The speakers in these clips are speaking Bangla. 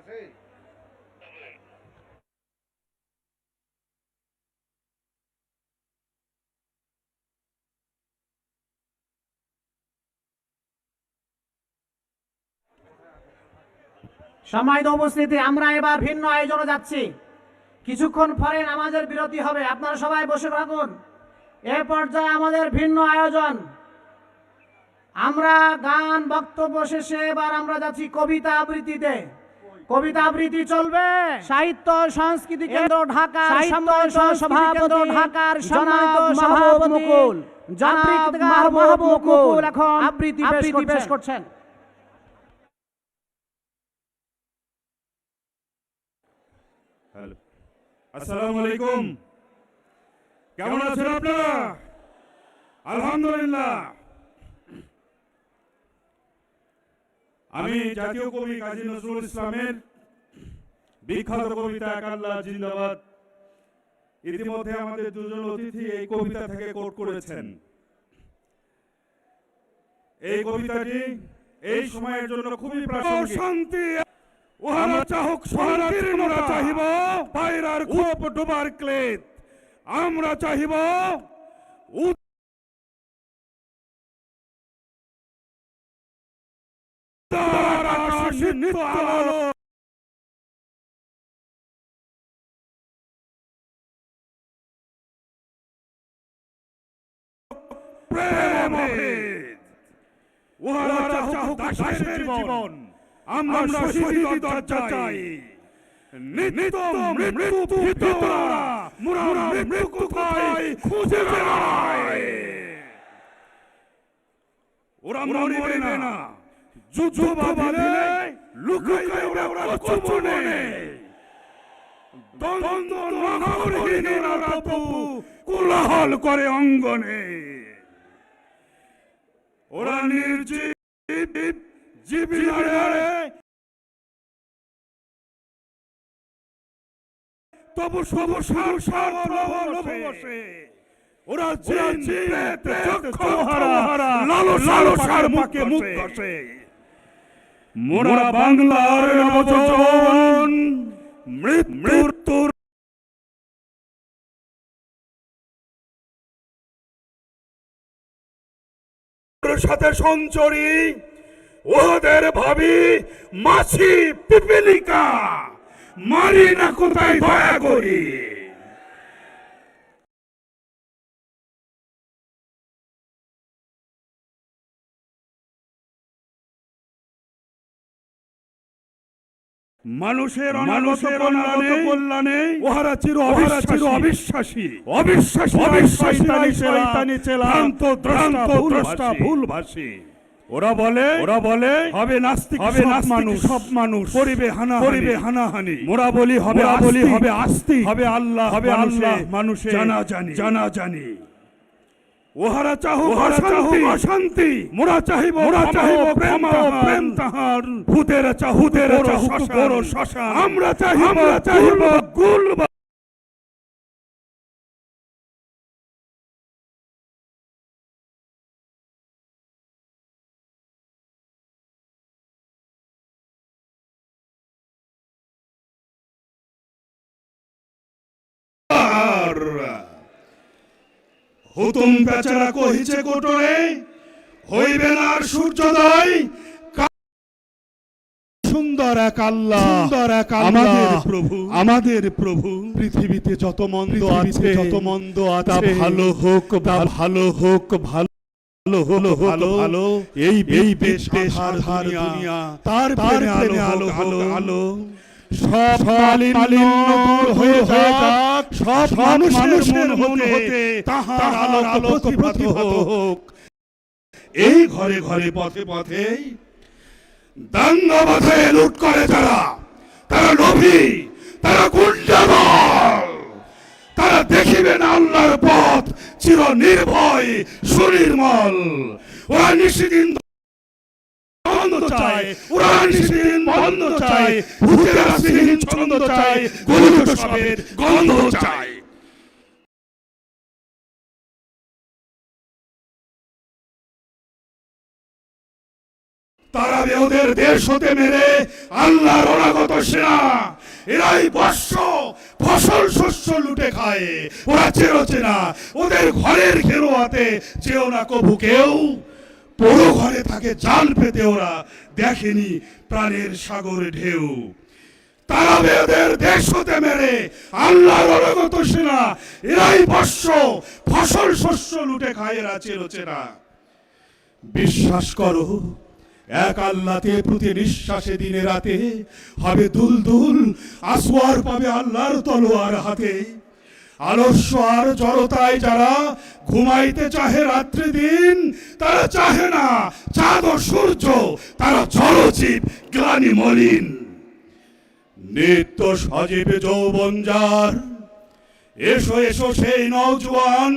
আছে? সম্মানিত উপস্থিতি, আমরা এবার ভিন্ন আয়োজনে যাচ্ছি। কিছুক্ষণ পরে নামাজের বিরতি হবে, আপনারা সবাই বসে থাকুন। এ পর্যায়ে আমাদের ভিন্ন আয়োজন। আমরা গান বক্তব্য শেষে এবার আমরা যাচ্ছি কবিতা আবৃত্তিতে। কবিতা আবৃত্তি চলবে। সাহিত্য সংস্কৃতি কেন্দ্র ঢাকার ঢাকার সম্মানিত সভাপতি জনাব মাহবুব মুকুল এখন আবৃত্তি পেশ করছেন। হ্যালো। আসসালামু আলাইকুম। কেমন আছেন আপনারা? আলহামদুলিল্লাহ। আমি জাতীয় কবি কাজী নজরুল ইসলামের বিখ্যাত কবিতা একাল্লা জিন্দাবাদ। ইতিমধ্যে আমাদের দুজন অতিথি এই কবিতা থেকে কোট করেছেন। এই কবিতাটি এই সময়ের জন্য খুবই প্রাসঙ্গিক। শান্তি উহারা চাহক শান্তির মোরা চাহিব পায়রার খুব ডোবার ক্লেদ আমরা চাহিব নিত্য আলো প্রেম। উহারা চাহক দাসের জীবন। আমরা শহীদ দরজা চাই। নিত্য মৃত্যু ভিতরা। মুরা মৃত্যু কোথায়? খুঁজে বেড়ায়। ওরা মরিবে না। যুদ্ধ বাঁধিলে লুকাইবে ওরা কচুবনে দ্বন্দ্ব নগরহীনেরা তবু কোলাহল করে অঙ্গনে। ওরা নির্জীব জীবী তবু সব সার সার বসে। ওরা জিন প্রেত চক্ষু হারা লালো লালো সার মুখ ঘষে মোরা বাংলার নবজন। মৃত্যুর সাথে সঞ্চরি ওদের ভাবি মাছি পিপিলিকা। মারি না কোথায় দয়া করি। মানুষের মানুষের কল্যাণে ওহারা চির ওহারা চির অবিশ্বাসী। অবিশ্বাসী। অবিশ্বাসী ভ্রান্ত দ্রষ্টা দ্রষ্টা ভুলভাসী। ওরা বলে ওরা বলে হবে নাস্তিক হবে মানুষ। সব মানুষ। করিবে হানা করিবে হানাহানি। মোরা বলি হবে বলি হবে আস্তি হবে আল্লাহ হবে আল্লাহ মানুষে। জানা জানি জানা জানি ওহারা চাহু চাহু অশান্তি মোরা চাহিব মোরা চাহিব প্রেম প্রেম তাহার। ভূতের চাহুতের চাহু শ্মশান। আমরা চাহিব আমরা চাহিব গুল হুতুম বেচারা কহিছে কোটরে হইবে না আর সূর্যোদয়। সুন্দর এক আল্লাহ সুন্দর এক আমাদের প্রভু আমাদের প্রভু। পৃথিবীতে যত মন্দ আছে যত মন্দ আছে, ভালো হোক ভালো হোক ভালো হলো ভালো, ভালো। এই এই বেশ বেশ আধার দুনিয়া তার আলো আলো আলো। আলো। সব মালিন্য দূর হয়ে যাক সব মানুষের মন হতে তাহার হোক। এই ঘরে ঘরে পথে পথে দাঙ্গা লুট করে যারা তারা লোভী তারা গুন্ডাদল তারা দেখিবে না আল্লাহর পথ চির নির্ভয় সুনির্মল। ওরা নিশিদিন চায় ওরা নিশিদিন ছন্দ চাই, ভূতের আসিহীন ছন্দ চাই, গলিত সবের গন্ধ চাই। তারা ওদের দেশ হতে মেরে আল্লাহর অনাগত সেনা, এরাই বর্ষ, ফসল শস্য লুটে খায়। ওরা চেরোচেনা ওদের ঘরের ঘেরোয়াতে চেও না কবু কেউ। পোড়ো ঘরে থাকে জাল পেতে ওরা দেখেনি প্রাণের সাগর ঢেউ। তারা ওদের দেশ হতে মেরে আল্লাহর অনাগত সেনা এরাই বর্ষ ফসল শস্য লুটে খায় এরা চেরোচেনা বিশ্বাস করো এক আল্লাহতে প্রতি নিঃশ্বাসে দিনে রাতে হবে দুল দুল আসোয়ার পাবে আল্লাহর তলোয়ার হাতে। আলস্য আর জড়তায় যারা ঘুমাইতে চাহে রাত্রি দিন, তারা চাহে না চাঁদ ও সূর্য, তারা জলজীব গ্লানি মলিন। নিত্য সজীব যৌবন যার, এসো এসো সেই নওজোয়ান,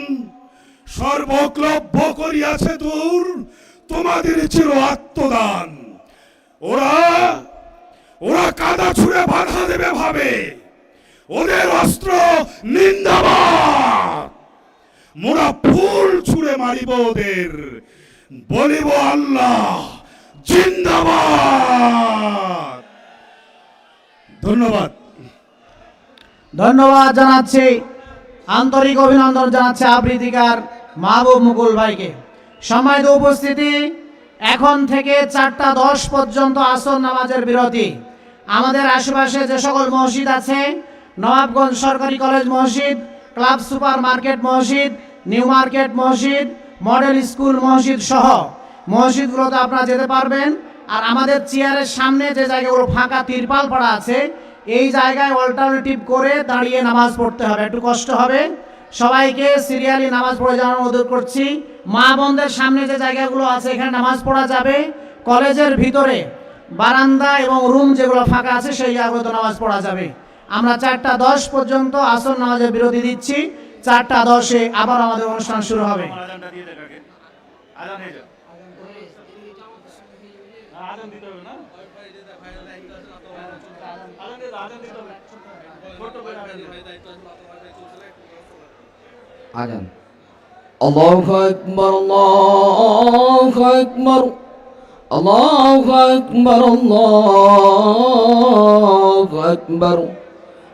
সর্বক্লব্য করিয়াছে দূর, তোমাদের চির আত্মদান। ওরা ওরা কাদা ছুঁড়ে বাধা দেবে ভাবে। ওদের অস্ত্র নিন্দাবাদ! মোরা ফুল ছুঁড়ে মারিব ওদের। বলিব আল্লাহ, জিন্দাবাদ! ধন্যবাদ। ধন্যবাদ জানাচ্ছি, আন্তরিক অভিনন্দন জানাচ্ছে আবৃত্তিকার মাহবুব মুকুল ভাইকে। সম্মানিত উপস্থিতি, এখন থেকে চারটা দশ পর্যন্ত আসর নামাজের বিরতি। আমাদের আশেপাশে যে সকল মসজিদ আছে নবাবগঞ্জ সরকারি কলেজ মসজিদ, ক্লাব সুপার মার্কেট মসজিদ, নিউ মার্কেট মসজিদ, মডেল স্কুল মসজিদ সহ মসজিদগুলোতে আপনারা যেতে পারবেন। আর আমাদের চেয়ারের সামনে যে জায়গাগুলো ফাঁকা তিরপাল পড়া আছে, এই জায়গায় অল্টারনেটিভ করে দাঁড়িয়ে নামাজ পড়তে হবে। একটু কষ্ট হবে। সবাইকে সিরিয়ালি নামাজ পড়ে যাওয়ার অনুরোধ করছি। মা বোনদের সামনে যে জায়গাগুলো আছে, এখানে নামাজ পড়া যাবে। কলেজের ভিতরে বারান্দা এবং রুম যেগুলো ফাঁকা আছে, সেই জায়গাগুলোতে নামাজ পড়া যাবে। আমরা চারটা দশ পর্যন্ত আসর নামাজের বিরতি দিচ্ছি। চারটা দশে আবার আমাদের অনুষ্ঠান শুরু হবে। আজান। আল্লাহু আকবার আল্লাহু আকবার আল্লাহু আকবার আল্লাহু আকবার।